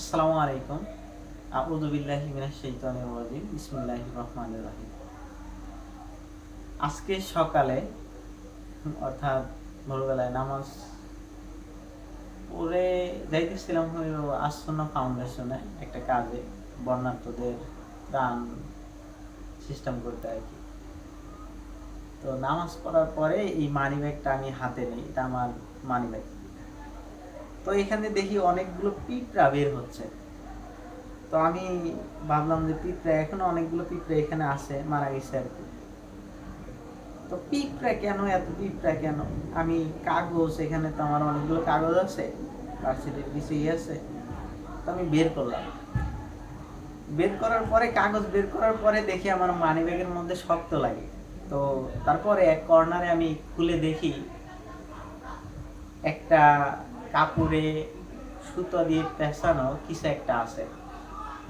আসসালামু আলাইকুম। রাজিম। বিসমিল্লাহির রহমানির রহিম। আজকে সকালে, অর্থাৎ ভোরবেলায় নামাজ পড়ে যাইতেছিলাম হইল আসন্ন ফাউন্ডেশনে একটা কাজে, বর্ণাঢ্যদের ত্রাণ সিস্টেম করতে আর কি। তো নামাজ পড়ার পরে এই মানি ব্যাগটা আমি হাতে নিই, এটা আমার মানি ব্যাগ তো এখানে দেখি অনেকগুলো পিঁপড়া বের হচ্ছে। তো আমি ভাবলাম যে পিঁপড়া এখনও অনেকগুলো পিঁপড়া এখানে আছে, মারা গেছে আর কি। তো পিঁপড়া কেন, এত পিঁপড়া কেন? আমি কাগজ, এখানে তো আমার অনেকগুলো কাগজ আছে ভার্সিটির কিছুই আছে। তো আমি বের করলাম। বের করার পরে, কাগজ বের করার পরে দেখি আমার মানি ব্যাগের মধ্যে শক্ত লাগে। তো তারপরে এক কর্নারে আমি খুলে দেখি, একটা কাপড়ে সুতো দিয়ে পেঁচানো কিছু একটা আছে।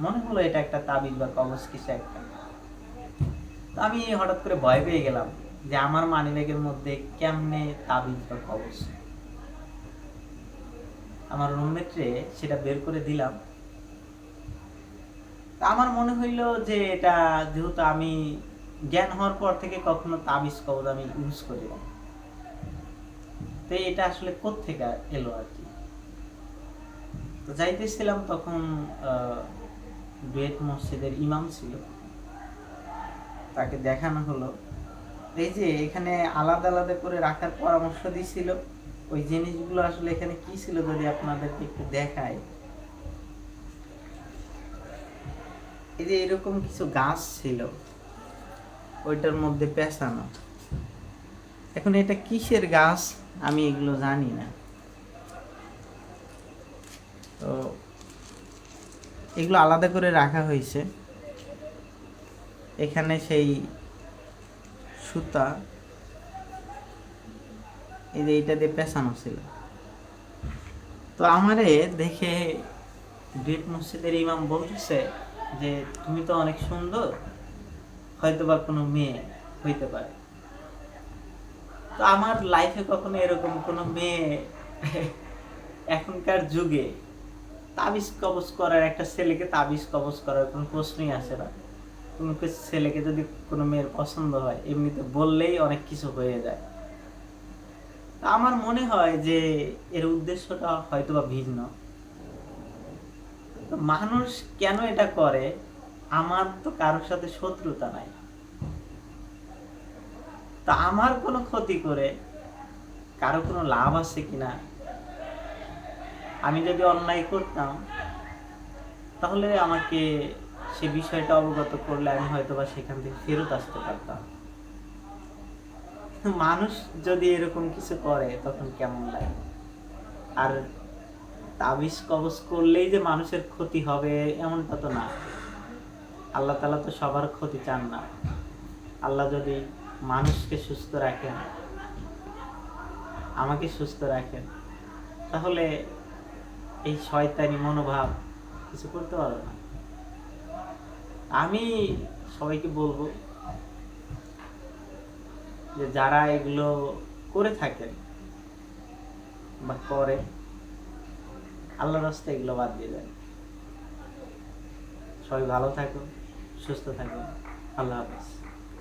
মনে হলো এটা একটা তাবিজ বা কবচ কিছু একটা। তো আমি হঠাৎ করে ভয় পেয়ে গেলাম যে আমার মানিব্যাগের মধ্যে কেমনে তাবিজ বা কবচ আমার রুমমেটরে সেটা বের করে দিলাম। তা আমার মনে হইল যে এটা যেহেতু আমি জ্ঞান হওয়ার পর থেকে কখনো তাবিজ, কবজ আমি ইউজ করি না তো এটা আসলে কোত্থেকে এলো আর কি? তো যাইতেছিলাম তখন ডুয়েট মসজিদের ইমাম ছিল। তাকে দেখানো হলো। এই যে এখানে আলাদা আলাদা করে রাখার পরামর্শ দিছিল। ওই জিনিসগুলো আসলে এখানে কি ছিল যদি আপনাদেরকে একটু দেখায় এই যে এরকম কিছু গাছ ছিল, ওইটার মধ্যে পেঁচানো। এখন এটা কিসের গাছ? আমি এগুলো জানি না। তো এগুলো আলাদা করে রাখা হয়েছে। এখানে সেই সুতা, এই যে এইটা দিয়ে পেঁচানো ছিল। তো আমারে দেখে গ্রেট মসজিদের ইমাম বলতেছে যে, তুমি তো অনেক সুন্দর হয়তো বা কোনো মেয়ে হইতে পারে। তো আমার লাইফে কখনো এরকম কোনো মেয়ে এখনকার যুগে তাবিজ কবজ করার একটা ছেলেকে তাবিজ কবজ করার কোনো প্রশ্নই আসে না। কোনো ছেলেকে যদি কোনো মেয়ের পছন্দ হয়, এমনিতে বললেই অনেক কিছু হয়ে যায়। আমার মনে হয় যে এর উদ্দেশ্যটা হয়তো বা ভিন্ন মানুষ কেন এটা করে? আমার তো কারোর সাথে শত্রুতা নাই। তা আমার কোনো ক্ষতি করে কারও কোনো লাভ আছে কিনা? আমি যদি অন্যায় করতাম, তাহলে আমাকে সে বিষয়টা অবগত করলে আমি হয়তো বা সেখান থেকে ফেরত আসতে পারতাম। মানুষ যদি এরকম কিছু করে, তখন কেমন লাগে? আর তাবিজ কবজ করলেই যে মানুষের ক্ষতি হবে, এমনটা তো না। আল্লাহ তালা তো সবার ক্ষতি চান না। আল্লাহ যদি মানুষকে সুস্থ রাখেন। আমাকে সুস্থ রাখেন। তাহলে এই শয়তানি মনোভাব কিছু করতে পারবে না। আমি সবাইকে বলব যে যারা এগুলো করে থাকেন বা করে আল্লাহ রাস্তায় এগুলো বাদ দিয়ে দেন। সবাই ভালো থাকুন, সুস্থ থাকুন। আল্লাহ হাফেজ।